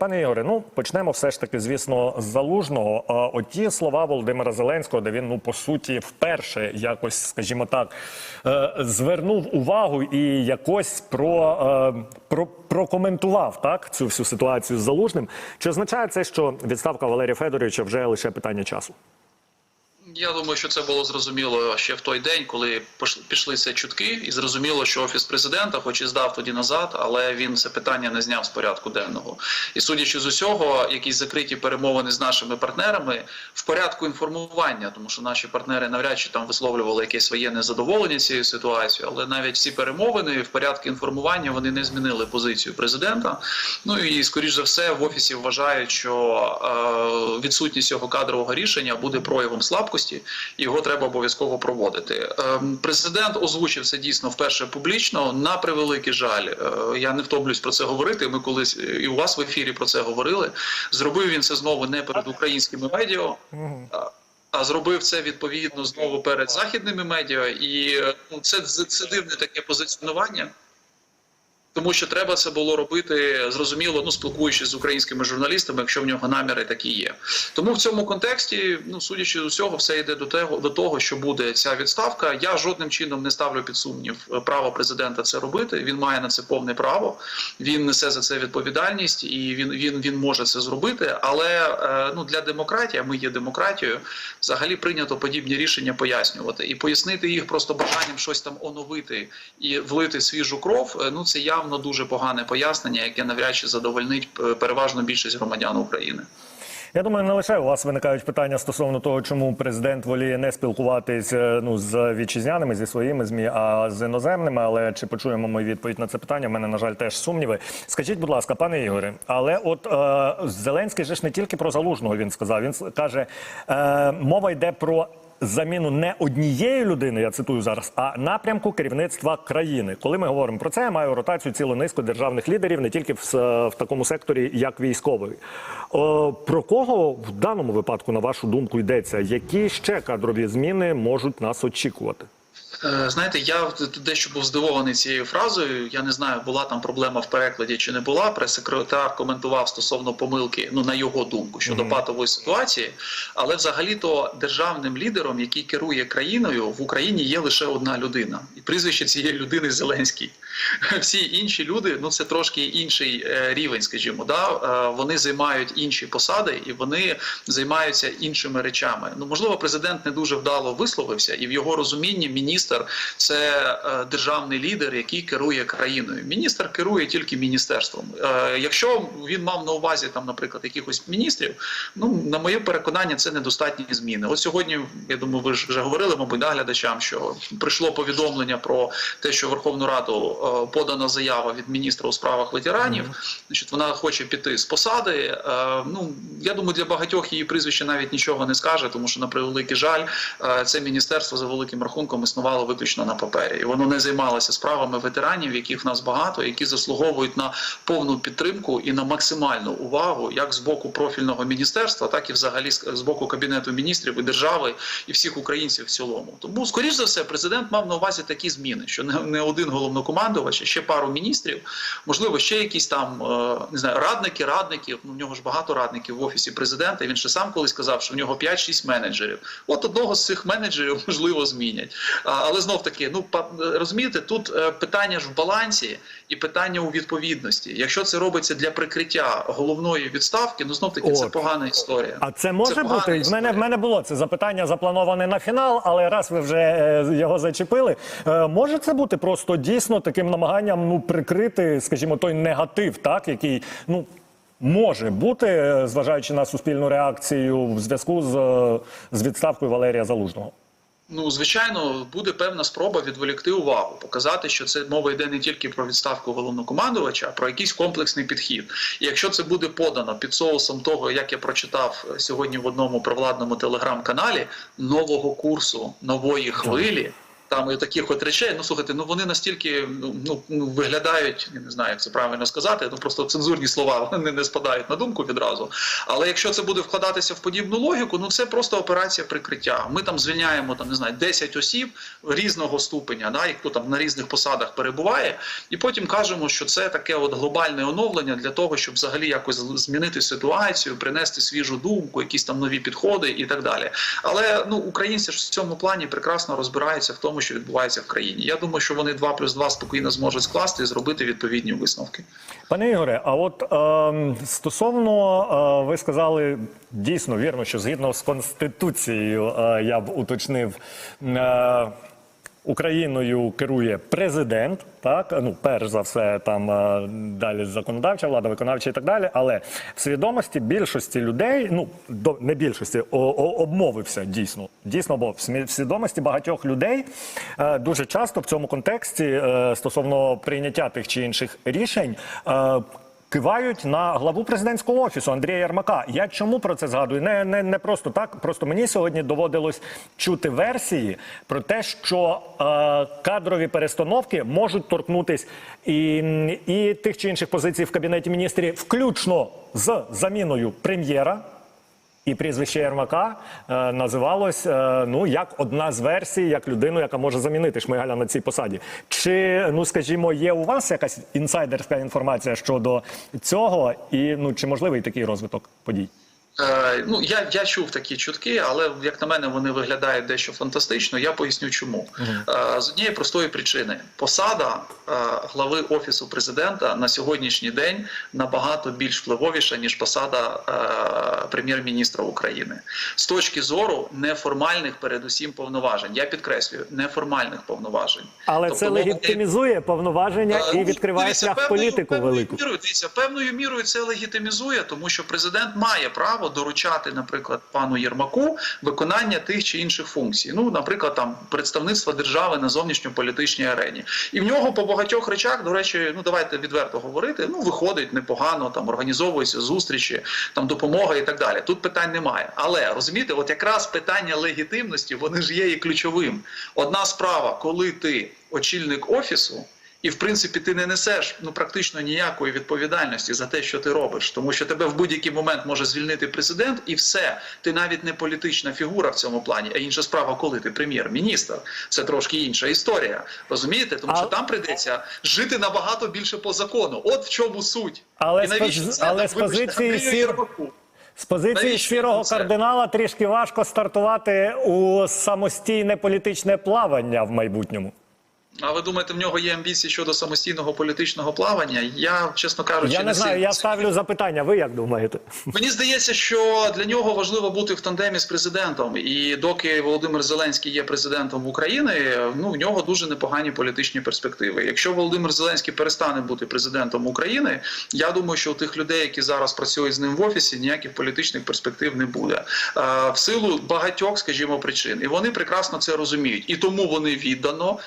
Пане Ігоре, ну почнемо все ж таки, звісно, з залужного. Оті слова Володимира Зеленського, де він ну по суті вперше якось, скажімо так, е, звернув увагу і якось про, е, про прокоментував так цю всю ситуацію з залужним. Чи означає це, що відставка Валерія Федоровича вже лише питання часу? Я думаю, що це було зрозуміло ще в той день, коли пішли ці чутки, і зрозуміло, що офіс президента, хоч і здав тоді назад, але він це питання не зняв з порядку денного. І судячи з усього, якісь закриті перемовини з нашими партнерами в порядку інформування, тому що наші партнери навряд чи там висловлювали якесь своє незадоволення цією ситуацією, але навіть всі перемовини в порядку інформування вони не змінили позицію президента. Ну і скоріш за все в офісі вважають, що е, відсутність цього кадрового рішення буде проявом слабкості, і його треба обов'язково проводити. Ем, Президент озвучив це дійсно вперше публічно. На превеликий жаль, е, я не втомлюсь про це говорити. Ми колись е, і у вас в ефірі про це говорили. Зробив він це знову не перед українськими медіа. а- А зробив це відповідно знову перед західними медіа, і е, ну, це, це дивне таке позиціонування. Тому що треба це було робити зрозуміло, ну спілкуючись з українськими журналістами, якщо в нього наміри такі є. Тому в цьому контексті, ну судячи з усього, все йде до того, до того, що буде ця відставка. Я жодним чином не ставлю під сумнів е, право президента це робити. Він має на це повне право. Він несе за це відповідальність, і він він, він може це зробити. Але е, ну для демократії, а ми є демократією, взагалі прийнято подібні рішення пояснювати і пояснити їх просто бажанням щось там оновити і влити свіжу кров. е, Ну це явно дуже погане пояснення, яке навряд чи задовольнить е, переважно більшість громадян України. Я думаю, не лише у вас виникають питання стосовно того, чому президент воліє не спілкуватись е, ну з вітчизняними зі своїми змі, а з іноземними. Але чи почуємо ми відповідь на це питання? У мене на жаль теж сумніви. Скажіть, будь ласка, пане Ігоре, але от е, Зеленський же ж не тільки про залужного він сказав. Він каже, е, мова йде про. Заміну не однієї людини, я цитую зараз, а напрямку керівництва країни. Коли ми говоримо про це, я маю ротацію цілу низку державних лідерів, не тільки в, в такому секторі, як військовий. О, про кого в даному випадку, на вашу думку, йдеться? Які ще кадрові зміни можуть нас очікувати? Е, Знаєте, я дещо був здивований цією фразою. Я не знаю, була там проблема в перекладі чи не була. Прес-секретар коментував стосовно помилки, ну на його думку щодо Мгм. патової ситуації. Але взагалі-то державним лідером, який керує країною, в Україні є лише одна людина, і прізвище цієї людини Зеленський. Всі інші люди, ну це трошки інший е, рівень, скажімо, да Е, вони займають інші посади і вони займаються іншими речами. Ну можливо, президент не дуже вдало висловився, і в його розумінні міністр це е, державний лідер, який керує країною. Міністр керує тільки міністерством. Е, якщо він мав на увазі там, наприклад, якихось міністрів, ну на моє переконання, це недостатні зміни. От сьогодні, я думаю, ви ж вже говорили, мабуть, да, глядачам, що прийшло повідомлення про те, що Верховну Раду е, подана заява від міністра у справах ветеранів. Значить, вона хоче піти з посади. Ну я думаю, для багатьох її прізвище навіть нічого не скаже, тому що на превеликий жаль, це міністерство за великим рахунком існувало виключно на папері, і воно не займалося справами ветеранів, яких в нас багато, які заслуговують на повну підтримку і на максимальну увагу, як з боку профільного міністерства, так і взагалі з боку кабінету міністрів і держави і всіх українців в цілому. Тому, скоріш за все, президент мав на увазі такі зміни, що не, один головнокомандувач, а ще пару міністрів, можливо, ще якісь там е, не знаю, радники, радників. Ну в нього ж багато радників в офісі президента. Він ще сам колись сказав, що в нього 5-6 менеджерів. От одного з цих менеджерів можливо змінять. Але знов таки, ну розумієте, тут е, питання ж в балансі і питання у відповідності. Якщо це робиться для прикриття головної відставки, ну знов таки це погана історія. А це може Це бути? В мене в мене було це запитання заплановане на фінал, але раз ви вже е, його зачепили, е, може це бути просто дійсно таким намаганням ну прикрити, скажімо, той негатив, так який ну. Може бути, зважаючи на суспільну реакцію в зв'язку з, з відставкою Валерія Залужного. Ну, звичайно, буде певна спроба відволікти увагу, показати, що це мова йде не тільки про відставку головнокомандувача, а про якийсь комплексний підхід. І якщо це буде подано під соусом того, як я прочитав сьогодні в одному провладному телеграм-каналі нового курсу нової хвилі. Там і таких от речей. Ну слухайте, ну вони настільки ну, ну, ну виглядають, я не знаю, як це правильно сказати. Ну просто цензурні слова вони не спадають на думку відразу. Але якщо це буде вкладатися в подібну логіку, ну це просто операція прикриття. Ми там звільняємо там не знаю 10 осіб різного ступеня, да, і хто там на різних посадах перебуває, і потім кажемо, що це таке от глобальне оновлення для того, щоб взагалі якось змінити ситуацію, принести свіжу думку, якісь там нові підходи і так далі. Але ну українці ж в цьому плані прекрасно розбираються в тому, що відбувається в країні. Я думаю, що вони 2 плюс 2 спокійно зможуть скласти і зробити відповідні висновки. Пане Ігоре, а от е, стосовно е, ви сказали дійсно вірно, що згідно з конституцією, е, я б уточнив. Е, Україною керує президент, так ну перш за все, там е, далі законодавча влада, виконавча і так далі. Але в свідомості більшості людей, ну до не більшості, о, о, обмовився дійсно. Дійсно, бо в свідомості багатьох людей е, дуже часто в цьому контексті е, стосовно прийняття тих чи інших рішень. Е, Кивають на главу президентського офісу Андрія Ярмака. Я чому про це згадую? Не, не, не просто так. Просто мені сьогодні доводилось чути версії про те, що е, кадрові перестановки можуть торкнутись і, і тих чи інших позицій в кабінеті міністрів, включно з заміною прем'єра. І прізвище Єрмака е, називалось е, ну як одна з версій, як людину, яка може замінити Шмигаля на цій посаді. Чи ну скажімо, є у вас якась інсайдерська інформація щодо цього, і ну чи можливий такий розвиток подій? Е, ну я, я чув такі чутки, але як на мене вони виглядають дещо фантастично. Я поясню, чому е, з однієї простої причини посада е, глави офісу президента на сьогоднішній день набагато більш впливовіша ніж посада прем'єр-міністра України з точки зору неформальних, передусім повноважень. Я підкреслюю неформальних повноважень. Але Тобто це легітимізує повноваження Е, і ну, відкриває шлях в певною- політику певною. Мірою, дивіться, певною мірою це легітимізує, тому що президент має право доручати, наприклад, пану Єрмаку виконання тих чи інших функцій. Ну, наприклад, там представництва держави на зовнішньополітичній арені. І в нього по багатьох речах, до речі, ну давайте відверто говорити. Ну, виходить непогано, там організовуються зустрічі, там допомога і так далі. Тут питань немає. Але розумієте, от якраз питання легітимності, вони ж є і ключовим. Одна справа, коли ти очільник офісу. І в принципі ти не несеш ну практично ніякої відповідальності за те, що ти робиш, тому що тебе в будь-який момент може звільнити президент, і все. Ти навіть не політична фігура в цьому плані. А інша справа, коли ти прем'єр-міністр, це трошки інша історія. Розумієте? Тому А- що там прийдеться жити набагато більше по закону. От в чому суть. Але і навіщо це але так, з позиції сір- З позиції Навіщо сірого це? кардинала трішки важко стартувати у самостійне політичне плавання в майбутньому. А ви думаєте, в нього є амбіції щодо самостійного політичного плавання? Я, чесно кажучи, Я не знаю, сильно я ставлю запитання. Ви як думаєте? Мені здається, що для нього важливо бути в тандемі з президентом. І доки Володимир Зеленський є президентом України, ну в нього дуже непогані політичні перспективи. Якщо Володимир Зеленський перестане бути президентом України, я думаю, що у тих людей, які зараз працюють з ним в офісі, ніяких політичних перспектив не буде. Е, В силу багатьох, скажімо, причин, і вони прекрасно це розуміють, і тому вони віддано,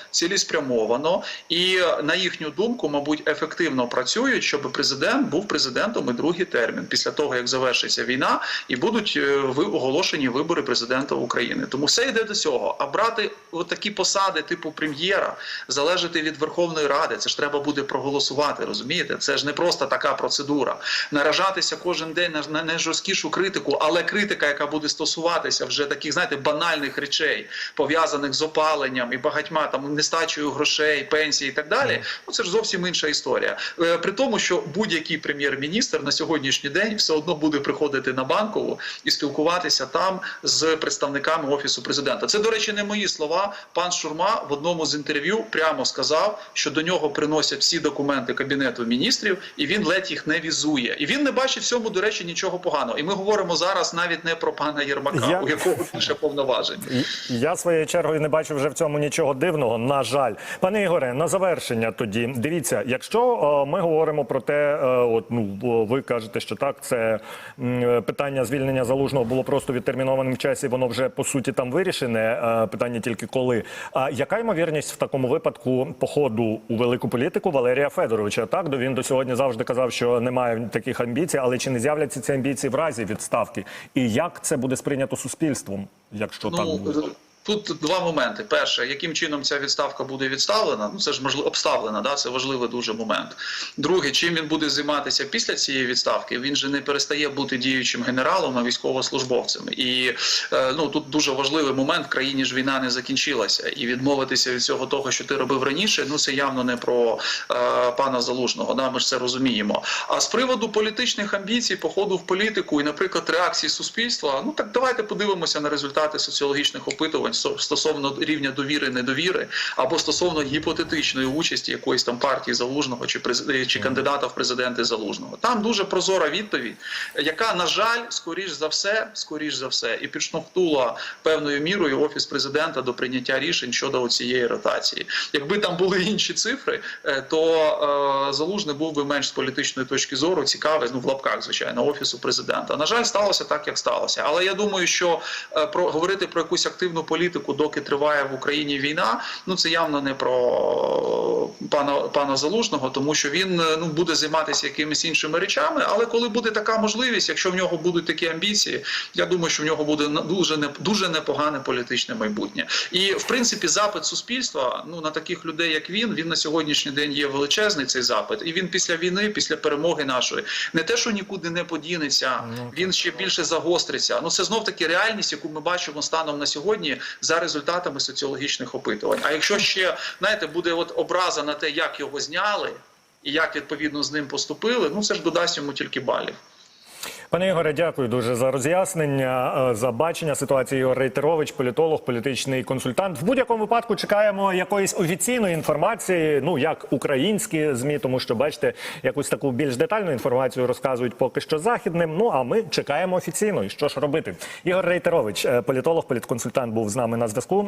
цілеспрямовано і на їхню думку, мабуть, ефективно працюють, щоб президент був президентом і другий термін після того, як завершиться війна, і будуть е, оголошені вибори президента України. Тому все йде до цього. А брати такі посади, типу прем'єра, залежати від Верховної Ради, це ж треба буде проголосувати. Розумієте? Це ж не просто така процедура. Наражатися кожен день на найжорсткішу критику, але критика, яка буде стосуватися вже таких, знаєте, банальних речей, пов'язаних з опаленням і багатьма там нестачею грошей, пенсій і так далі. Ну це ж зовсім інша історія. Е, При тому, що будь-який прем'єр-міністр на сьогоднішній день все одно буде приходити на банкову і спілкуватися там з представниками офісу президента. Це, до речі, не мої слова. Пан Шурма в одному з інтерв'ю прямо сказав, що до нього приносять всі документи кабінету міністрів, і він ледь їх не візує. І він не бачить в цьому, до речі, нічого поганого. І ми говоримо зараз навіть не про пана Єрмака, Я- у якого більше повноважень. Я своєю чергою не бачу вже в цьому нічого дивного. На жаль, пане Ігоре, на завершення тоді дивіться, якщо е, ми говоримо про те, е, от ну ви кажете, що так, це питання звільнення залужного було просто відтермінованим в часі. Воно вже по суті там вирішене. е, Питання тільки коли. А яка ймовірність в такому випадку походу у велику політику Валерія Федоровича? Так до він до сьогодні завжди казав, що немає таких амбіцій, але чи не з'являться ці амбіції в разі відставки? І як це буде сприйнято суспільством, якщо так буде? Тут два моменти. Перше, яким чином ця відставка буде відставлена? Ну це ж можливо обставлена, да це важливий дуже момент. Друге, чим він буде займатися після цієї відставки? Він же не перестає бути діючим генералом, а військовослужбовцем. І е, ну тут дуже важливий момент. В країні ж війна не закінчилася, і відмовитися від цього того, що ти робив раніше. Ну це явно не про е, пана Залужного. Да, ми ж це розуміємо. А з приводу політичних амбіцій, походу в політику і, наприклад, реакції суспільства, ну так давайте подивимося на результати соціологічних опитувань стосовно рівня довіри, недовіри, або стосовно гіпотетичної участі якоїсь там партії залужного чи през- чи кандидата в президенти залужного. Там дуже прозора відповідь, яка на жаль, скоріш за все, скоріш за все, і підштовхнула певною мірою офіс президента до прийняття рішень щодо цієї ротації. Якби там були інші цифри, е, то е, залужний був би менш з політичної точки зору цікавий, ну в лапках, звичайно, офісу президента. На жаль, сталося так, як сталося. Але я думаю, що е, про говорити про якусь активну політику, доки триває в Україні війна, ну це явно не про пана пана залужного, тому що він е, ну буде займатися якимись іншими речами. Але коли буде така можливість, якщо в нього будуть такі амбіції, я думаю, що в нього буде дуже не дуже непогане політичне майбутнє. І в принципі, запит суспільства ну на таких людей, як він, він на сьогоднішній день є величезний цей запит, і він після війни, після перемоги нашої, не те, що нікуди не подінеться, він ще більше загостриться. Ну це знов таки реальність, яку ми бачимо станом на сьогодні за результатами соціологічних опитувань. А якщо ще знаєте, буде от образа на те, як його зняли. І як відповідно з ним поступили, ну це ж додасть йому тільки балів. Пане Ігоре, дякую дуже за роз'яснення, е, за бачення ситуації. Ігор Рейтерович, політолог, політичний консультант. В будь-якому випадку чекаємо якоїсь офіційної інформації, ну як українські змі, тому що бачите, якусь таку більш детальну інформацію розказують поки що західним. Ну а ми чекаємо офіційно. І що ж робити? Ігор Рейтерович, е, політолог, політконсультант, був з нами на зв'язку.